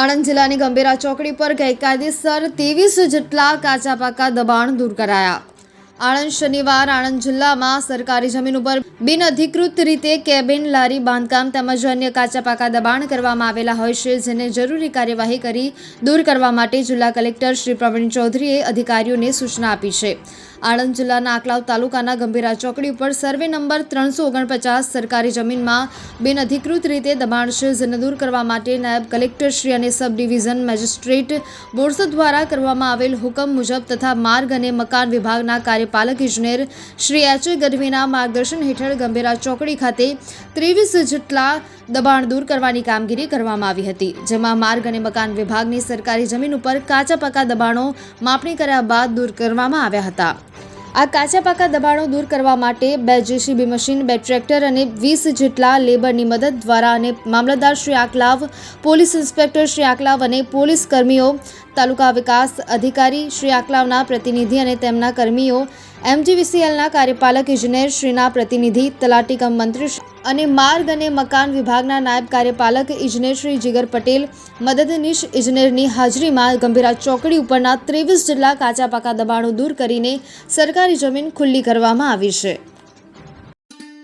આણંદ જિલ્લાની ગંભીરા ચોકડી પર ગઈકાયદેસર ત્રેવીસ જેટલા કાચા પાકા દબાણ દૂર કરાયા. આણંદ શનિવાર આણંદ જિલ્લામાં સરકારી જમીન ઉપર બિનઅધિકૃત રીતે કેબિન, લારી, બાંધકામ તેમજ અન્ય કાચા પાકા દબાણ કરવામાં આવેલા હોય છે, જેને જરૂરી કાર્યવાહી કરી દૂર કરવા માટે જિલ્લા કલેક્ટર શ્રી પ્રવીણ ચૌધરીએ અધિકારીઓને સૂચના આપી છે. આણંદ જિલ્લાના આકલાવ તાલુકાના ગંભીરા ચોકડી ઉપર સર્વે નંબર ત્રણસો ઓગણપચાસ સરકારી જમીનમાં બિનઅધિકૃત રીતે દબાણ છે. જેને દૂર કરવા માટે નાયબ કલેક્ટરશ્રી અને સબ ડિવિઝન મેજિસ્ટ્રેટ બોરસદ દ્વારા કરવામાં આવેલ હુકમ મુજબ તથા માર્ગ અને મકાન વિભાગના કાર્યપાલક ઇજનેર શ્રી એચ ગઢવીના માર્ગદર્શન હેઠળ ગંભીરા ચોકડી ખાતે ત્રેવીસ જેટલા દબાણ દૂર કરવાની કામગીરી કરવામાં આવી હતી, જેમાં માર્ગ અને મકાન વિભાગની સરકારી જમીન ઉપર કાચા પાકા દબાણો માપણી કર્યા બાદ દૂર કરવામાં આવ્યા હતા. આ કાચા પાકા દબાણો દૂર કરવા માટે બે જેસીબી મશીન, બે ટ્રેક્ટર અને વીસ જેટલા લેબરની મદદ દ્વારા અને મામલતદાર શ્રી આકલાવ, પોલીસ ઇન્સ્પેક્ટર શ્રી આકલાવ અને પોલીસ કર્મીઓ, તાલુકા વિકાસ અધિકારી શ્રી આકલાવના પ્રતિનિધિ અને તેમના કર્મીઓ એમજીવીસીએલના કાર્યપાલક ઇજનેર શ્રીના પ્રતિનિધિ, તલાટીકમ મંત્રી અને માર્ગ અને મકાન વિભાગના નાયબ કાર્યપાલક ઇજનેર શ્રી જીગર પટેલ, મદદનીશ ઇજનેરની હાજરીમાં ગંભીરા ચોકડી ઉપરના ત્રેવીસ જેટલા કાચા પાકા દબાણો દૂર કરીને સરકારી જમીન ખુલ્લી કરવામાં આવી છે.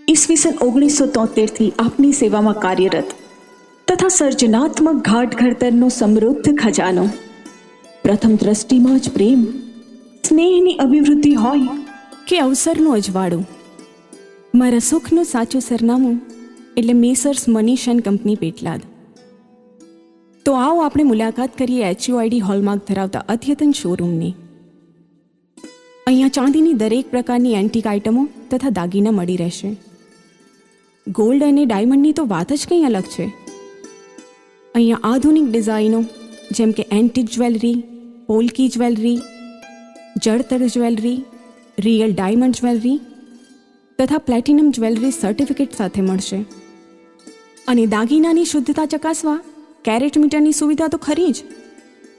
ઈસવીસન ઓગણીસો તોતેરથી આપની સેવામાં કાર્યરત તથા સર્જનાત્મક ઘાટ ઘડતરનો સમૃદ્ધ ખજાનો. પ્રથમ દ્રષ્ટિમાં જ પ્રેમ, સ્નેહની અભિવૃદ્ધિ હોય કે અવસરનું અજવાળું મારા સુખનું સાચું સરનામું એટલે Messrs Manish and company Petlad. તો આવો આપણે મુલાકાત કરીએ એચયુઆઈડી હોલમાર્ક ધરાવતા અદ્યતન શોરૂમની. અહીંયા ચાંદીની દરેક પ્રકારની એન્ટિક આઇટમો તથા દાગીના મળી રહેશે. ગોલ્ડ અને ડાયમંડની તો વાત જ કંઈ અલગ છે. અહીંયા આધુનિક ડિઝાઇનો, જેમ કે એન્ટિક જ્વેલરી, પોલકી જ્વેલરી, જળતર જ્વેલરી રિયલ ડાયમંડ જ્વેલરી તથા પ્લેટિનમ જ્વેલરી સર્ટિફિકેટ સાથે મળશે. અને દાગીનાની શુદ્ધતા ચકાસવા કેરેટ મીટરની સુવિધા તો ખરી જ,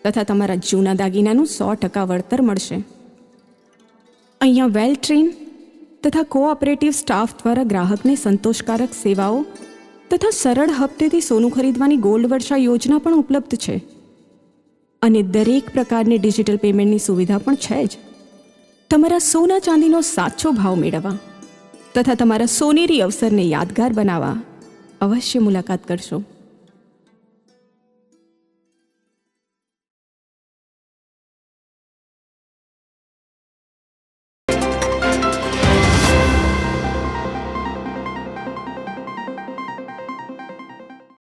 તથા તમારા જૂના દાગીનાનું સો ટકા વળતર મળશે. અહીંયા વેલ ટ્રેન તથા કોઓપરેટિવ સ્ટાફ દ્વારા ગ્રાહકને સંતોષકારક સેવાઓ તથા સરળ હપ્તેથી સોનું ખરીદવાની ગોલ્ડ વર્ષા યોજના પણ ઉપલબ્ધ છે. અને દરેક પ્રકારની ડિજિટલ પેમેન્ટની સુવિધા પણ છે જ. તમારા સોના ચાંદીનો સાચો ભાવ મેળવવા તથા તમારા સોનેરી અવસરને યાદગાર બનાવવા અવશ્ય મુલાકાત કરશો.